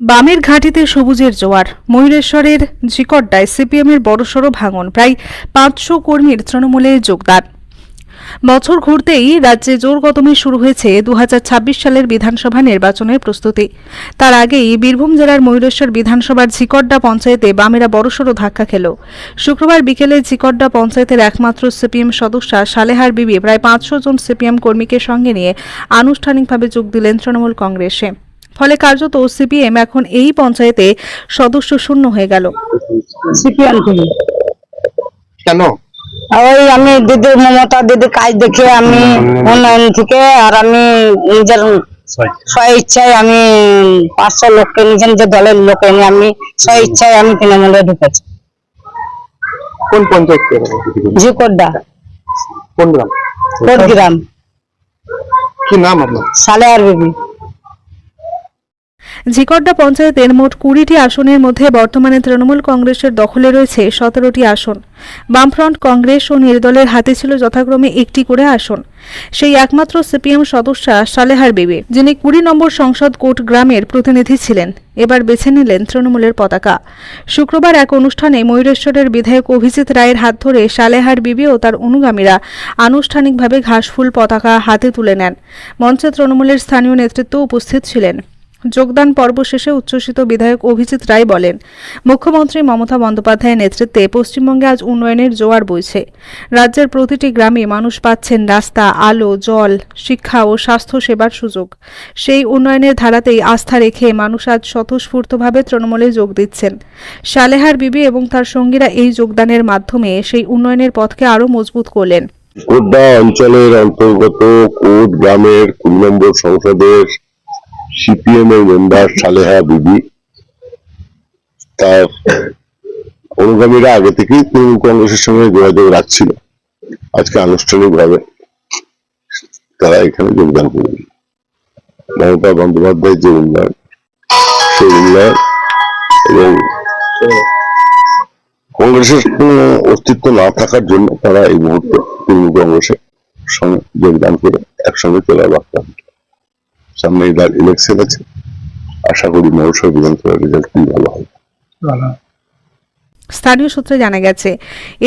বামের ঘাঁটিতে সবুজের জোয়ার, ময়ূরেশ্বরের ঝিকড্ডায় সিপিএমের বড়সড় ভাঙন, প্রায় পাঁচশো কর্মীর তৃণমূলে যোগদান। বছর ঘুরতেই রাজ্যে জোর কদমে শুরু হয়েছে দু হাজার ছাব্বিশ সালের বিধানসভা নির্বাচনের প্রস্তুতি। তার আগেই বীরভূম জেলার ময়ূরেশ্বর বিধানসভার ঝিকড্ডা পঞ্চায়েতে বামেরা বড়সড় ধাক্কা খেল। শুক্রবার বিকেলে ঝিকড্ডা পঞ্চায়েতের একমাত্র সিপিএম সদস্যা সালেহার বিবি, প্রায় পাঁচশো জন সিপিএম কর্মীকে সঙ্গে নিয়ে আনুষ্ঠানিকভাবে যোগ দিলেন তৃণমূল কংগ্রেসে। ফলে কার্যত সিপিএম এখন এই পঞ্চায়েতে সদস্য শূন্য হয়ে গেল। সিপিএম কেন? ওই আমি দিদি মমতা দিদি কাজ দেখে আমি উন্নয়ন থেকে আর আমি নিজের স্ব ইচ্ছায় আমি পাঁচশো লোককে নিজের নিজের দলের লোককে নিয়ে আমি স্ব ইচ্ছায় আমি তৃণমূলে ঢুকেছি। কোন পঞ্চায়েত থেকে? ঝিকোড্ডা। কোন গ্রাম? কি নাম আপনার? সালে আর বিবি। ঝিকড্ডা পঞ্চায়েতের মোট কুড়িটি আসনের মধ্যে বর্তমানে তৃণমূল কংগ্রেসের দখলে রয়েছে সতেরোটি আসন। বামফ্রন্ট কংগ্রেস ও নির্দলের হাতে ছিল যথাক্রমে একটি করে আসন। সেই একমাত্র সিপিএম সদস্যা সালেহার বিবি, যিনি কুড়ি নম্বর সংসদ কোট গ্রামের প্রতিনিধি ছিলেন। এবার বেছে নিলেন তৃণমূলের পতাকা। শুক্রবার এক অনুষ্ঠানে ময়ূরেশ্বরের বিধায়ক অভিজিৎ রায়ের হাত ধরে সালেহার বিবি ও তার অনুগামীরা আনুষ্ঠানিকভাবে ঘাসফুল পতাকা হাতে তুলে নেন। মঞ্চে তৃণমূলের স্থানীয় নেতৃত্ব উপস্থিত ছিলেন। যোগদান পর্ব শেষে উচ্ছ্বসিত বিধায়ক অভিজিৎ রায় বলেন, মুখ্যমন্ত্রী মমতা বন্দ্যোপাধ্যায়ের নেতৃত্বে পশ্চিমবঙ্গে আজ উন্নয়নের জোয়ার বইছে। রাজ্যের প্রতিটি গ্রামে মানুষ পাচ্ছেন রাস্তা, আলো, জল, শিক্ষা ও স্বাস্থ্য সেবার সুযোগ। সেই উন্নয়নের ধারাতেই আস্থা রেখে মানুষ আজ স্বতঃস্ফূর্তভাবে তৃণমূলে যোগ দিচ্ছেন। সালেহার বিবি এবং তার সঙ্গীরা এই যোগদানের মাধ্যমে সেই উন্নয়নের পথকে আরও মজবুত করলেন। কোটদা অঞ্চলের অন্তর্গত কোট গ্রামের কুড়ি নম্বর সংসদের সিপিএম এর মেম্বার সালেহা বিবি, তার অনুগামীরা আগে থেকেই তৃণমূল কংগ্রেসের সঙ্গে যোগাযোগ রাখছিল, আজকে আনুষ্ঠানিকভাবে তারা এখানে যোগদান করবে মমতা বন্দ্যোপাধ্যায়ের যে উন্নয়ন, সেই উন্নয়ন এবং কংগ্রেসের অস্তিত্ব না থাকার জন্য তারা এই মুহূর্তে তৃণমূল কংগ্রেসের সঙ্গে যোগদান করে একসঙ্গে চলার বার্তা সামনে ইলেকশন আছে। আশা করি মহসা বিধানসভার রেজাল্ট খুবই ভালো হবে। স্থানীয় সূত্রে জানা গেছে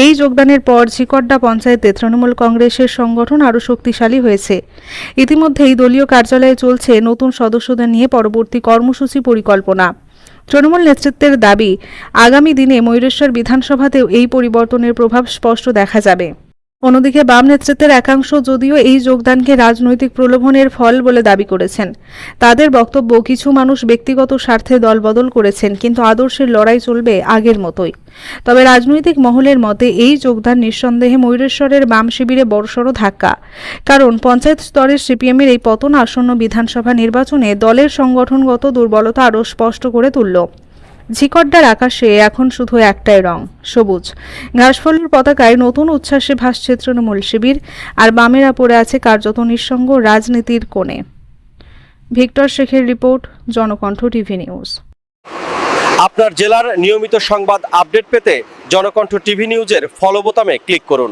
এই যোগদানের পর ঝিকড্ডা পঞ্চায়েতে তৃণমূল কংগ্রেসের সংগঠন আরও শক্তিশালী হয়েছে। ইতিমধ্যেই দলীয় কার্যালয়ে চলছে নতুন সদস্যদের নিয়ে পরবর্তী কর্মসূচি পরিকল্পনা। তৃণমূল নেতৃত্বের দাবি আগামী দিনে ময়ূরেশ্বর বিধানসভাতেও এই পরিবর্তনের প্রভাব স্পষ্ট দেখা যাবে। অন্যদিকে বাম নেতৃত্বের একাংশ যদিও এই যোগদানকে রাজনৈতিক প্রলোভনের ফল বলে দাবি করেছেন। তাদের বক্তব্য, কিছু মানুষ ব্যক্তিগত স্বার্থে দলবদল করেছেন, কিন্তু আদর্শের লড়াই চলবে আগের মতোই। তবে রাজনৈতিক মহলের মতে, এই যোগদান নিঃসন্দেহে ময়ূরেশ্বরের বাম শিবিরে বড়সড় ধাক্কা। কারণ পঞ্চায়েত স্তরের সিপিএমের এই পতন আসন্ন বিধানসভা নির্বাচনে দলের সংগঠনগত দুর্বলতা আরও স্পষ্ট করে তুলল। ঝিকড্ডার আকাশে এখন শুধু একটাই রং, সবুজ। ঘাসফলের পতাকায় নতুন উচ্ছ্বাসে ভাসছে তৃণমূল শিবির, আর বামেরা পড়ে আছে কার্যত নিঃসঙ্গ রাজনীতির কোণে। ভিক্টর শেখের রিপোর্ট, জনকণ্ঠ টিভি নিউজ। আপনার জেলার নিয়মিত সংবাদ আপডেট পেতে জনকণ্ঠ টিভি নিউজের ফলো বোতামে ক্লিক করুন।